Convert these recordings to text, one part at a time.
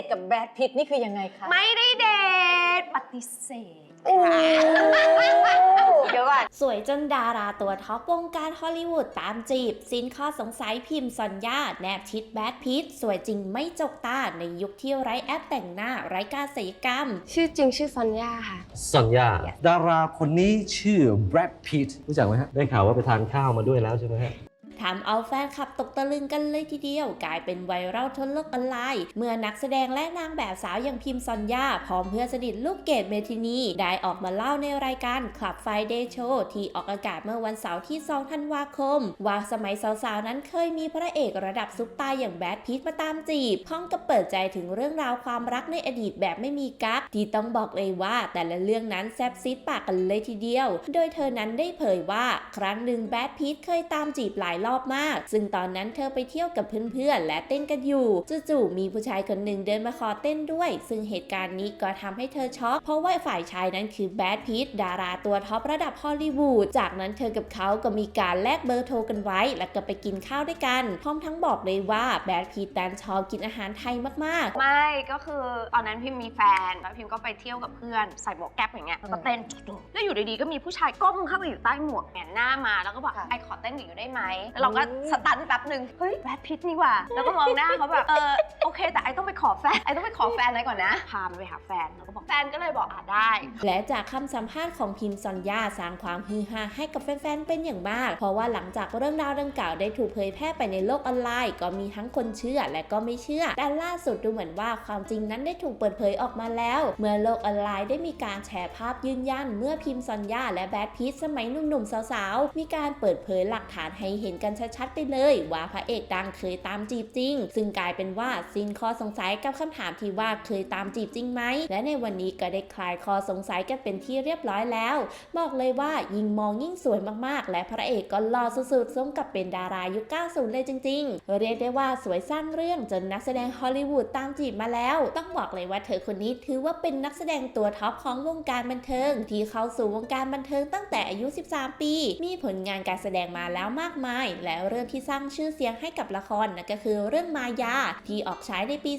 ทกับแบรดพิตต์นี่คือยังไงคะไม่ได้เดทปฏิเสธ โอ้เดี๋ยวก่อนสวยจนดาราตัวท็อปวงการฮอลลีวูดตามจีบ สิ้นข้อสงสัยพิมพ์ซอนยาแนบชิดแบดพิตสวยจริงไม่จกตา ในยุคที่ไร้แอปแต่งหน้าไร้การศัลยกรรม ชื่อจริงชื่อซอนยาค่ะซอนยาดาราคนนี้ชื่อแบรดพิตรู้จักไหมฮะ ได้ข่าวว่าไปทานข้าวมาด้วยแล้วใช่ไหมฮะ ทำเอาแฟนคลับตกตะลึงกันเลยทีเดียว กลายเป็นไวรัลทั่วโลกออนไลน์ เมื่อนักแสดงและนางแบบสาวอย่างพิมพ์ซอนยาพร้อมเพื่อนสนิทลูกเกดเมทินี ได้ออกมาเล่าในรายการ Club Friday Show ที่ออกอากาศเมื่อวันเสาร์ที่ 2 ธันวาคม ว่าสมัยสาวๆ นั้นเคยมีพระเอกระดับซุปตาอย่างแบดพิตมาตามจีบ พร้อมกับเปิดใจถึงเรื่องราวความรักในอดีตแบบไม่มีกั๊กที่ต้องบอกเลยว่าแต่ละเรื่องนั้นแซบซิดปากกันเลยทีเดียว โดยเธอนั้นได้เผยว่าครั้งหนึ่งแบดพิตเคยตามจีบหลายรอบมาก ซึ่งตอนนั้นเธอไปเที่ยวกับเพื่อนๆ และเต้นกันอยู่ จู่ๆ มีผู้ชายคนหนึ่งเดินมาขอเต้นด้วย ซึ่งเหตุการณ์นี้ก็ทำให้เธอช็อก เพราะว่าฝ่ายชายนั้นคือแบดพิตดาราตัวท็อประดับฮอลลีวูด จากนั้นเธอกับเขาก็มีการแลกเบอร์โทรกันไว้ แล้วก็ไปกินข้าวด้วยกัน พร้อมทั้งบอกเลยว่าแบดพิตนั้นชอบกินอาหารไทยมากๆ ไม่ก็คือตอนนั้นพิมมีแฟนแล้วพิมก็ไปเที่ยวกับเพื่อนใส่หมวกแก๊ปอย่างเงี้ยแล้วก็เต้นจุ๊ๆแล้วอยู่ดีๆก็มีผู้ชายก้มเข้าไปอยู่ใต้หมวกแหงนหน้ามาแล้วก็บอกไอขอเต้นกับอยู่ได้ไหมแล้วเราก็สตันแป๊บหนึ่งเฮ้ยแบทพิทนี่หว่า แล้วก็มองหน้าเขาแบบเออโอเค แต่ไอต้องไปขอแฟนไอต้องไปขอแฟนอะไรก่อนนะพามันไปหาแฟนแล้วก็บอกแฟนก็เลยบอกอะได้ และจากคำสัมภาษณ์ของพิมซอนยาสร้างความฮือฮาให้กับแฟนๆเป็นอย่างมาก เพราะว่าหลังจากเรื่องราวดังกล่าวได้ถูกเผยแพร่ไปในโลกออนไลน์ ก็มีทั้งคนเชื่อและก็ไม่เชื่อ แต่ล่าสุดดูเหมือนว่าความจริงนั้นได้ถูกเปิดเผยออกมาแล้ว เมื่อโลกออนไลน์ได้มีการแชร์ภาพยืนยัน เมื่อพิมซอนยาและแบดพีทสมัยหนุ่มๆสาวๆมีการเปิดเผยหลักฐานให้เห็นกันชัดๆไปเลย ว่าพระเอกดังเคยตามจีบจริง ซึ่งกลายเป็นว่าสิ้นข้อสงสัยกับคำถามที่ว่าเคยตามจีบจริงไหม และในวันนี้ก็ได้คลายข้อสงสัยกันเป็นที่เรียบร้อยแล้ว บอกเลยว่ายิ่งมองยิ่งสวยมากๆ และพระเอกก็หล่อสุดๆสมกับเป็นดารายุค 90 เลยจริง ๆ เรียกได้ว่าสวยสร้างเรื่องจนนักแสดงฮอลลีวูดตามจีบมาแล้ว ต้องบอกเลยว่าเธอคนนี้ถือว่าเป็นนักแสดงตัวท็อปของวงการบันเทิง ที่เข้าสู่วงการบันเทิงตั้งแต่อายุ 13 ปี มีผลงานการแสดงมาแล้วมากมายและเรื่องที่สร้างชื่อเสียงให้กับละครนั่นก็คือเรื่องมายาที่ออกฉายในปี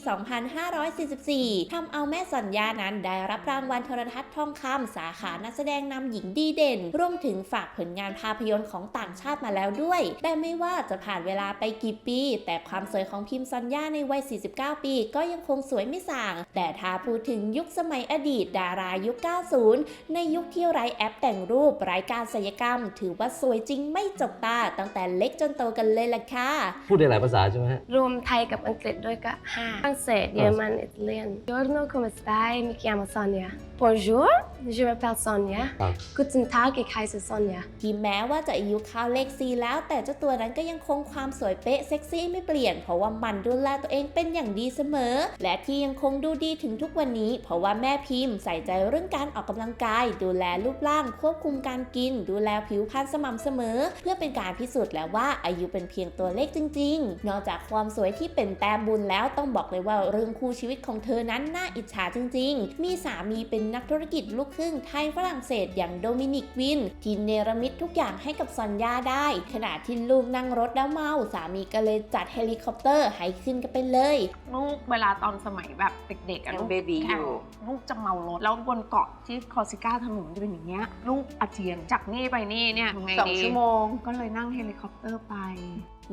2544ทำเอาแม่สัญญานั้นได้รับรางวัลโทรทัศน์ทองคำสาขานักแสดงนำหญิงดีเด่น รวมถึงฝากผลงานภาพยนตร์ของต่างชาติมาแล้วด้วย แต่ไม่ว่าจะผ่านเวลาไปกี่ปี แต่ความสวยของพิมซัญญาในวัย 49 ปี ก็ยังคงสวยไม่ส่าง แต่ถ้าพูดถึงยุคสมัยอดีต ดารายุค 90 ในยุคที่ไร้แอปแต่งรูปไร้การศัลยกรรม ถือว่าสวยจริงไม่จกตาตั้งแต่เลกจนโตกันเลยล่ะค่ะ พูดได้หลายภาษาใช่ไหมฮะ รวมไทยกับอังกฤษด้วยก็ห้าฝรั่งเศสเยอรมันอิตาเลียน Buongiorno come stai mi chiamo Sonia Bonjour je m'appelle Sonia ครับ Guten Tag ich heiße Sonia ที่แม้ว่าจะอายุเข้าเลขซีแล้ว แต่เจ้าตัวนั้นก็ยังคงความสวยเป๊ะเซ็กซี่ไม่เปลี่ยน เพราะว่ามันดูแลตัวเองเป็นอย่างดีเสมอ และที่ยังคงดูดีถึงทุกวันนี้ เพราะว่าแม่พิมพ์ใส่ใจเรื่องการออกกำลังกาย ดูแลรูปร่างควบคุมการกิน ดูแลผิวพรรณสม่ำเสมอ เพื่อเป็นการพิสูจน์แล้วว่าอายุเป็นเพียงตัวเลขจริง ๆ นอกจากความสวยที่เป็นแต้มบุญแล้วต้องบอกเลยว่าเรื่องคู่ชีวิตของเธอนั้นน่าอิจฉาจริง ๆ มีสามีเป็นนักธุรกิจลูกครึ่งไทยฝรั่งเศสอย่างโดมินิกวินที่เนรมิตทุกอย่างให้กับซอนยาได้ ขณะที่ลูกนั่งรถแล้วเมาสามีก็เลยจัดเฮลิคอปเตอร์ให้ขึ้นกันไปเลยลูกเวลาตอนสมัยแบบเด็กๆอะยังลูกเบบีแข่องยู่ลูกจะเมารถแล้วบนเกาะที่คอร์ซิก้าถนนจะเป็นอย่างเงี้ยลูกอาเจียนจากนี่ไปนี่เนี่ยทำไงสองดีชั่วโมงก็เลยนั่งเฮลิคอปเตอร์ไป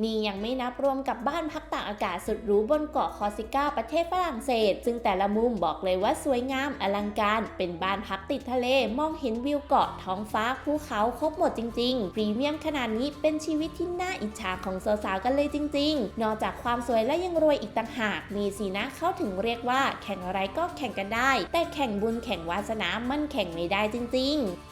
นี่ยังไม่นับรวมกับบ้านพักตากอากาศสุดหรูบนเกาะคอร์ซิก้าประเทศฝรั่งเศส ซึ่งแต่ละมุมบอกเลยว่าสวยงามอลังการ เป็นบ้านพักติดทะเล มองเห็นวิวเกาะท้องฟ้าภูเขาครบหมดจริงๆ พรีเมียมขนาดนี้เป็นชีวิตที่น่าอิจฉาของสาวๆกันเลยจริง ๆ นอกจากความสวยและยังรวยอีกต่างหาก มีสีนะเข้าถึงเรียกว่า แข่งอะไรก็แข่งกันได้ แต่แข่งบุญแข่งวาสนามันแข่งไม่ได้จริง ๆ